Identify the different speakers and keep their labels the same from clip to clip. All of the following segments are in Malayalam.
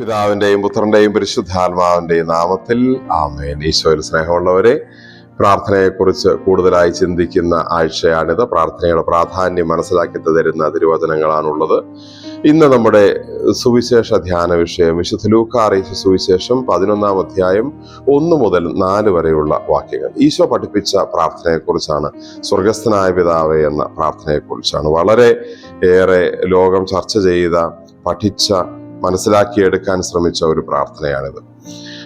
Speaker 1: പിതാവിന്റെയും പുത്രന്റെയും പരിശുദ്ധാത്മാവിന്റെയും നാമത്തിൽ ആമേൻ. ഈശോയിൽ സ്നേഹമുള്ളവരെ പ്രാർത്ഥനയെക്കുറിച്ച് കൂടുതലായി ചിന്തിക്കുന്ന ആഴ്ചയാണിത്. പ്രാർത്ഥനയുടെ പ്രാധാന്യം മനസ്സിലാക്കി തരുന്ന തിരുവചനങ്ങളാണുള്ളത്. ഇന്ന് നമ്മുടെ സുവിശേഷ ധ്യാന വിഷയം വിശുദ്ധ ലൂക്കാറീശ സുവിശേഷം പതിനൊന്നാം അധ്യായം ഒന്ന് മുതൽ നാല് വരെയുള്ള വാക്യങ്ങൾ. ഈശോ പഠിപ്പിച്ച പ്രാർത്ഥനയെക്കുറിച്ചാണ് സ്വർഗസ്ഥനായ പിതാവേ എന്ന പ്രാർത്ഥനയെക്കുറിച്ചാണ്. വളരെ ഏറെ ലോകം ചർച്ച ചെയ്ത പഠിച്ച മനസ്സിലാക്കിയെടുക്കാൻ ശ്രമിച്ച ഒരു പ്രാർത്ഥനയാണിത്.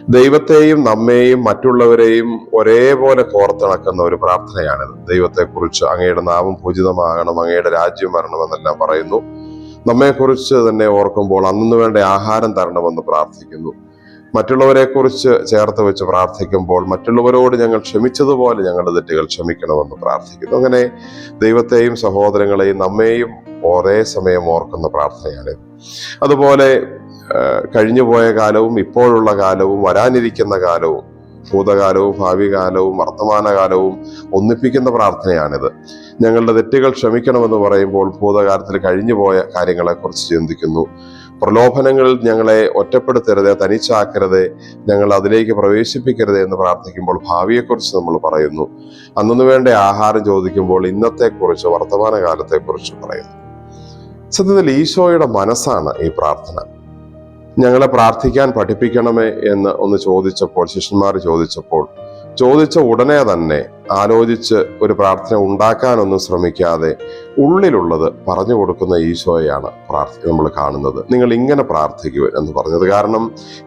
Speaker 1: ദൈവത്തെയും നമ്മെയും മറ്റുള്ളവരെയും ഒരേപോലെ കോർത്തിണക്കുന്ന ഒരു പ്രാർത്ഥനയാണിത്. ദൈവത്തെക്കുറിച്ച് അങ്ങയുടെ നാമം പൂജിതമാകണം അങ്ങയുടെ രാജ്യം വരണമെന്നെല്ലാം പറയുന്നു. നമ്മെക്കുറിച്ച് തന്നെ ഓർക്കുമ്പോൾ അന്നു വേണ്ട ആഹാരം തരണമെന്ന് പ്രാർത്ഥിക്കുന്നു. മറ്റുള്ളവരെക്കുറിച്ച് ചേർത്ത് വെച്ച് പ്രാർത്ഥിക്കുമ്പോൾ മറ്റുള്ളവരോട് ഞങ്ങൾ ക്ഷമിച്ചതുപോലെ ഞങ്ങളുടെ തെറ്റുകൾ ക്ഷമിക്കണമെന്ന് പ്രാർത്ഥിക്കുന്നു. അങ്ങനെ ദൈവത്തെയും സഹോദരങ്ങളെയും നമ്മെയും ഒരേ സമയം ഓർക്കുന്ന പ്രാർത്ഥനയാണ് അതുപോലെ കഴിഞ്ഞുപോയ കാലവും ഇപ്പോഴുള്ള കാലവും വരാനിരിക്കുന്ന കാലവും ഭൂതകാലവും ഭാവി കാലവും വർത്തമാനകാലവും ഒന്നിപ്പിക്കുന്ന പ്രാർത്ഥനയാണിത്. ഞങ്ങളുടെ തെറ്റുകൾ ക്ഷമിക്കണമെന്ന് പറയുമ്പോൾ ഭൂതകാലത്തിൽ കഴിഞ്ഞുപോയ കാര്യങ്ങളെക്കുറിച്ച് ചിന്തിക്കുന്നു. പ്രലോഭനങ്ങളിൽ ഞങ്ങളെ ഒറ്റപ്പെടുത്തരുത് തനിച്ചാക്കരുത് ഞങ്ങൾ അതിലേക്ക് പ്രവേശിപ്പിക്കരുത് എന്ന് പ്രാർത്ഥിക്കുമ്പോൾ ഭാവിയെക്കുറിച്ച് നമ്മൾ പറയുന്നു. അന്നു വേണ്ട ആഹാരം ചോദിക്കുമ്പോൾ ഇന്നത്തെക്കുറിച്ച് വർത്തമാനകാലത്തെക്കുറിച്ച് പറയുന്നു. സത്യത്തിൽ ഈശോയുടെ മനസ്സാണ് ഈ പ്രാർത്ഥന. ഞങ്ങളെ പ്രാർത്ഥിക്കാൻ പഠിപ്പിക്കണമേ എന്ന് ഒന്ന് ചോദിച്ചപ്പോൾ ശിഷ്യന്മാർ ചോദിച്ചപ്പോൾ ചോദിച്ച ഉടനെ തന്നെ ആലോചിച്ച് ഒരു പ്രാർത്ഥന ഉണ്ടാക്കാനൊന്നും ശ്രമിക്കാതെ ഉള്ളിലുള്ളത് പറഞ്ഞു കൊടുക്കുന്ന ഈശോയാണ് പ്രാർത്ഥി നമ്മൾ കാണുന്നത്. നിങ്ങൾ ഇങ്ങനെ പ്രാർത്ഥിക്കുവൻ എന്ന് പറഞ്ഞത്. കാരണം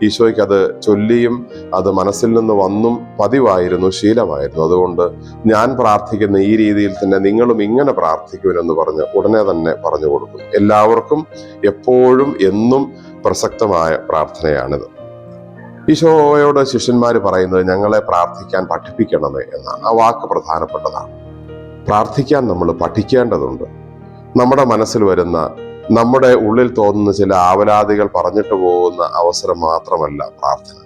Speaker 1: ഈശോയ്ക്ക് അത് ചൊല്ലിയും അത് മനസ്സിൽ നിന്ന് വന്നും പതിവായിരുന്നു ശീലമായിരുന്നു. അതുകൊണ്ട് ഞാൻ പ്രാർത്ഥിക്കുന്ന ഈ രീതിയിൽ തന്നെ നിങ്ങളും ഇങ്ങനെ പ്രാർത്ഥിക്കുവനെന്ന് പറഞ്ഞ് ഉടനെ തന്നെ പറഞ്ഞു കൊടുക്കും. എല്ലാവർക്കും എപ്പോഴും എന്നും പ്രസക്തമായ പ്രാർത്ഥനയാണിത്. ഈശോയോട് ശിഷ്യന്മാർ പറയുന്നത് ഞങ്ങളെ പ്രാർത്ഥിക്കാൻ പഠിപ്പിക്കണമേ എന്നാണ്. ആ വാക്ക് പ്രധാനപ്പെട്ടതാണ്. പ്രാർത്ഥിക്കാൻ നമ്മൾ പഠിക്കേണ്ടതുണ്ട്. നമ്മുടെ മനസ്സിൽ വരുന്ന നമ്മുടെ ഉള്ളിൽ തോന്നുന്ന ചില ആവലാതികൾ പറഞ്ഞിട്ട് പോകുന്ന അവസരം മാത്രമല്ല പ്രാർത്ഥന.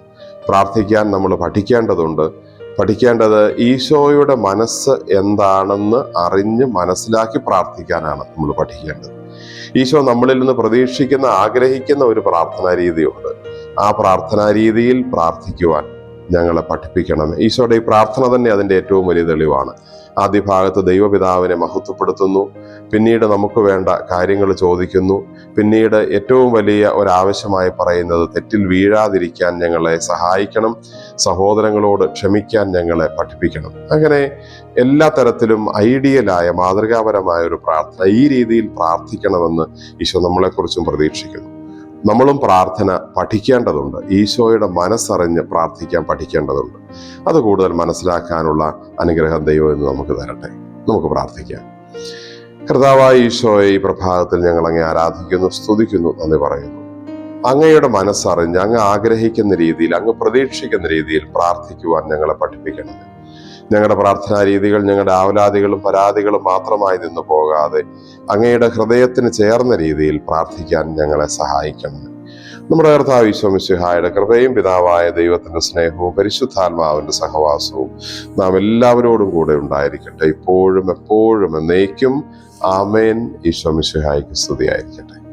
Speaker 1: പ്രാർത്ഥിക്കാൻ നമ്മൾ പഠിക്കേണ്ടതുണ്ട്. പഠിക്കേണ്ടത് ഈശോയുടെ മനസ്സ് എന്താണെന്ന് അറിഞ്ഞ് മനസ്സിലാക്കി പ്രാർത്ഥിക്കാനാണ് നമ്മൾ പഠിക്കേണ്ടത്. ഈശോ നമ്മളിൽ നിന്ന് പ്രതീക്ഷിക്കുന്ന ആഗ്രഹിക്കുന്ന ഒരു പ്രാർത്ഥനാ രീതിയുണ്ട് ആ പ്രാർത്ഥനാ രീതിയിൽ പ്രാർത്ഥിക്കുവാൻ ഞങ്ങളെ പഠിപ്പിക്കണം. ഈശോയുടെ ഈ പ്രാർത്ഥന തന്നെ അതിന്റെ ഏറ്റവും വലിയ തെളിവാണ്. ആദ്യ ഭാഗത്ത് ദൈവപിതാവിനെ മഹത്വപ്പെടുത്തുന്നു. പിന്നീട് നമുക്ക് വേണ്ട കാര്യങ്ങൾ ചോദിക്കുന്നു. പിന്നീട് ഏറ്റവും വലിയ ഒരാവശ്യമായി പറയുന്നത് തെറ്റിൽ വീഴാതിരിക്കാൻ ഞങ്ങളെ സഹായിക്കണം. സഹോദരങ്ങളോട് ക്ഷമിക്കാൻ ഞങ്ങളെ പഠിപ്പിക്കണം. അങ്ങനെ എല്ലാ തരത്തിലും ഐഡിയലായ മാതൃകാപരമായ ഒരു പ്രാർത്ഥന ഈ രീതിയിൽ പ്രാർത്ഥിക്കണമെന്ന് ഈശോ നമ്മളെക്കുറിച്ചും പ്രതീക്ഷിക്കുന്നു. നമ്മളും പ്രാർത്ഥന പഠിക്കേണ്ടതുണ്ട്. ഈശോയുടെ മനസ്സറിഞ്ഞ് പ്രാർത്ഥിക്കാൻ പഠിക്കേണ്ടതുണ്ട്. അത് കൂടുതൽ മനസ്സിലാക്കാനുള്ള അനുഗ്രഹം ദൈവം എന്ന് നമുക്ക് തരട്ടെ. നമുക്ക് പ്രാർത്ഥിക്കാം. കർത്താവായ ഈശോയെ ഈ പ്രഭാതത്തിൽ ഞങ്ങൾ അങ്ങേ ആരാധിക്കുന്നു സ്തുതിക്കുന്നു നന്ദി പറയുന്നു. അങ്ങയുടെ മനസ്സറിഞ്ഞ് അങ്ങ് ആഗ്രഹിക്കുന്ന രീതിയിൽ അങ്ങ് പ്രതീക്ഷിക്കുന്ന രീതിയിൽ പ്രാർത്ഥിക്കുവാൻ ഞങ്ങളെ പഠിപ്പിക്കണം ഞങ്ങളുടെ പ്രാർത്ഥനാ രീതികൾ ഞങ്ങളുടെ ആവലാദികളും പരാതികളും മാത്രമായി നിന്ന് പോകാതെ അങ്ങയുടെ ഹൃദയത്തിന് ചേർന്ന രീതിയിൽ പ്രാർത്ഥിക്കാൻ ഞങ്ങളെ സഹായിക്കണം നമ്മുടെ കർത്താവ് ഈശോമിശിഹായുടെ കൃപയും പിതാവായ ദൈവത്തിന്റെ സ്നേഹവും പരിശുദ്ധാത്മാവിന്റെ സഹവാസവും നാം എല്ലാവരോടും കൂടെ ഉണ്ടായിരിക്കട്ടെ. ഇപ്പോഴും എപ്പോഴും എന്നേക്കും ആമേൻ. ഈശോമിശിഹായ്ക്ക് സ്തുതിയായിരിക്കട്ടെ.